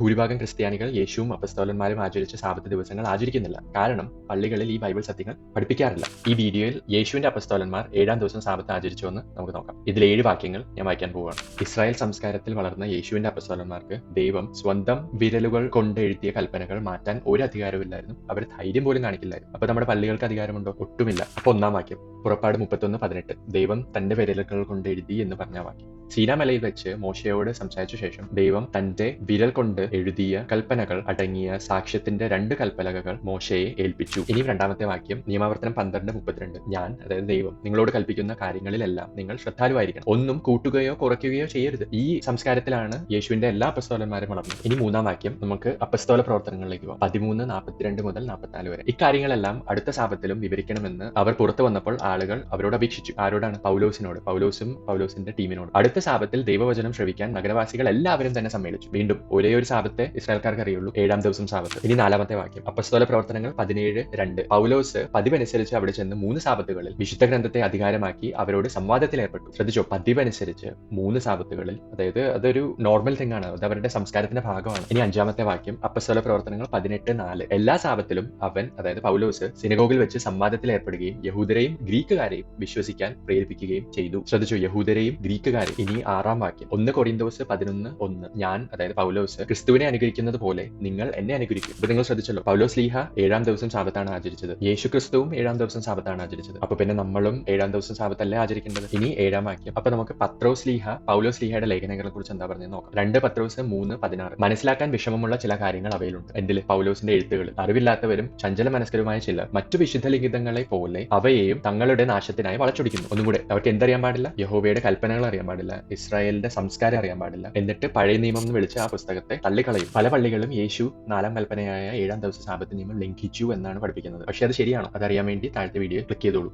ഭൂരിഭാഗം ക്രിസ്ത്യാനികൾ യേശുവും അപ്പസ്തോലന്മാരും ആചരിച്ച സാപത്ത് ദിവസങ്ങൾ ആചരിക്കുന്നില്ല. കാരണം പള്ളികളിൽ ഈ ബൈബിൾ സത്യങ്ങൾ പഠിപ്പിക്കാറില്ല. ഈ വീഡിയോയിൽ യേശുവിന്റെ അപസ്തോലന്മാർ ഏഴാം ദിവസം സാപത്ത് ആചരിച്ചുവെന്ന് നമുക്ക് നോക്കാം. ഇതിൽ ഏഴ് വാക്യങ്ങൾ ഞാൻ വായിക്കാൻ പോവുകയാണ് ഇസ്രായേൽ സംസ്കാരത്തിൽ വളർന്ന യേശുവിന്റെ അപസ്തോലന്മാർക്ക് ദൈവം സ്വന്തം വിരലുകൾ കൊണ്ട് എഴുതിയ കൽപ്പനകൾ മാറ്റാൻ ഒരു അധികാരമില്ലായിരുന്നു അവർ ധൈര്യം പോലും കാണിക്കില്ലായിരുന്നു. അപ്പൊ നമ്മുടെ പള്ളികൾക്ക് അധികാരമുണ്ടോ? ഒട്ടുമില്ല. അപ്പൊ ഒന്നാം വാക്യം പുറപ്പാട് മുപ്പത്തൊന്ന് പതിനെട്ട്. ദൈവം തന്റെ വിരലുകൾ കൊണ്ട് എഴുതി എന്ന് പറഞ്ഞ വാക്യം. സീനാമലയിൽ വെച്ച് മോശയോട് സംസാരിച്ച ശേഷം ദൈവം തന്റെ വിരൽ കൊണ്ട് എഴുതിയ കൽപ്പനകൾ അടങ്ങിയ സാക്ഷ്യത്തിന്റെ രണ്ട് കൽപ്പലകകൾ മോശയെ ഏൽപ്പിച്ചു. ഇനി രണ്ടാമത്തെ വാക്യം നിയമാവർത്തനം പന്ത്രണ്ട് മുപ്പത്തിരണ്ട്. ഞാൻ അതായത് ദൈവം നിങ്ങളോട് കൽപ്പിക്കുന്ന കാര്യങ്ങളിലെല്ലാം നിങ്ങൾ ശ്രദ്ധാലുവായിരിക്കണം. ഒന്നും കൂട്ടുകയോ കുറയ്ക്കുകയോ ചെയ്യരുത്. ഈ സംസ്കാരത്തിലാണ് യേശുവിന്റെ എല്ലാ അപ്പസ്തോലന്മാരും വളർന്നത്. ഇനി മൂന്നാം വാക്യം നമുക്ക് അപ്പസ്തോല പ്രവർത്തനങ്ങളിലേക്ക് പോകാം. പതിമൂന്ന് നാൽപ്പത്തിരണ്ട് മുതൽ നാൽപ്പത്തിനാല് വരെ. ഇക്കാര്യങ്ങളെല്ലാം അടുത്ത സാപത്തിലും വിവരിക്കണമെന്ന് അവർ പുറത്തു വന്നപ്പോൾ ആളുകൾ അവരോട് അപേക്ഷിച്ചു. ആരോടാണ്? പൗലോസിനോട്. പൗലോസും പൗലോസിന്റെ ടീമിനോട്. അടുത്ത സാപത്തിൽ ദൈവവചനം ശ്രവിക്കാൻ നഗരവാസികൾ എല്ലാവരും തന്നെ സമ്മേളിച്ചു. വീണ്ടും ഒരേ ഒരു സാപത്തെ ഇസ്രായേൽക്കാർക്ക് അറിയുള്ളൂ ഏഴാം ദിവസം സാപത്ത് ഇനി നാലാമത്തെ വാക്യം. അപ്പസ്തോല പ്രവർത്തനങ്ങൾ പതിനേഴ് രണ്ട്. പൗലോസ് പതിവനുസരിച്ച് അവിടെ ചെന്ന് മൂന്ന് സാപത്തുകളിൽ വിശുദ്ധ ഗ്രന്ഥത്തെ അധികാരമാക്കി അവരോട് സംവാദത്തിൽ ഏർപ്പെട്ടു ശ്രദ്ധിച്ചോ? പതിവനുസരിച്ച് മൂന്ന് സാപത്തുകളിൽ അതായത് അതൊരു നോർമൽ തിങ് ആണ്. അത് അവരുടെ സംസ്കാരത്തിന്റെ ഭാഗമാണ്. ഇനി അഞ്ചാമത്തെ വാക്യം അപ്പസ്വല പ്രവർത്തനങ്ങൾ പതിനെട്ട് നാല്. എല്ലാ സാപത്തിലും അവൻ അതായത് പൗലോസ് സിനഗോഗിൽ വെച്ച് സംവാദത്തിൽ ഏർപ്പെടുകയും യഹൂദരെയും ഗ്രീക്കുകാരെയും വിശ്വസിക്കാൻ പ്രേരിപ്പിക്കുകയും ചെയ്തു. ശ്രദ്ധിച്ചു? യഹൂദരെയും ഗ്രീക്കുകാരെയും. ഇനി ആറാം വാക്യം ഒന്ന് കൊറിന്തോസ് പതിനൊന്ന് ഒന്ന്. ഞാൻ അതായത് പൗലോസ് ക്രിസ്തുവിനെ അനുകരിക്കുന്നത് പോലെ നിങ്ങൾ എന്നെ അനുകരിക്കും. ഇപ്പൊ നിങ്ങൾ ശ്രദ്ധിച്ചല്ലോ? പൗലോസ് ലീഹ ഏഴാം ദിവസം സാപത്താണ്. ആചരിച്ചത്. യേശു ക്രിസ്തുവും ഏഴാം ദിവസം സാപത്താണ് ആചരിച്ചത്. അപ്പൊ പിന്നെ നമ്മളും ഏഴാം ദിവസം സാപത്തല്ലേ ആചരിക്കേണ്ടത്? ഇനി ഏഴാം വാക്യം. അപ്പൊ നമുക്ക് പത്രോസ് ലീഹ പൗലോസ് ലീഹയുടെ ലേഖനങ്ങളെ കുറിച്ച് എന്താ പറഞ്ഞു നോക്കാം. രണ്ട് പത്രോസ് മൂന്ന് പതിനാറ്. മനസ്സിലാക്കാൻ വിഷമമുള്ള ചില കാര്യങ്ങൾ അവയിലുണ്ട്. എന്തിൽ? പൗലോസിന്റെ എഴുത്തുകൾ. അറിവില്ലാത്തവരും ചഞ്ചല മനസ്കരുമായ ചിലർ മറ്റു വിശുദ്ധ ലിഖിതങ്ങളെ പോലെ അവയെയും തങ്ങളുടെ നാശത്തിനായി വളച്ചൊടിക്കുന്നു. ഒന്നുകൂടെ അവർക്ക് എന്തറിയാൻ പാടില്ല? യഹോവയുടെ കൽപ്പനകൾ അറിയാൻ പാടില്ല. ഇസ്രായേലിന്റെ സംസ്കാരം അറിയാൻ പാടില്ല. എന്നിട്ട് പഴയ നിയമം എന്ന് വിളിച്ച് ആ പുസ്തകത്തെ തള്ളിക്കളയും. പല പള്ളികളും യേശു നാലാം കൽപ്പനയായ ഏഴാം ദിവസം സാപത്ത് നിയമം ലംഘിച്ചു എന്നാണ് പഠിപ്പിക്കുന്നത്. പക്ഷേ അത് ശരിയാണോ? അതറിയാൻ വേണ്ടി താഴത്തെ വീഡിയോ ക്ലിക്ക് ചെയ്തോളൂ.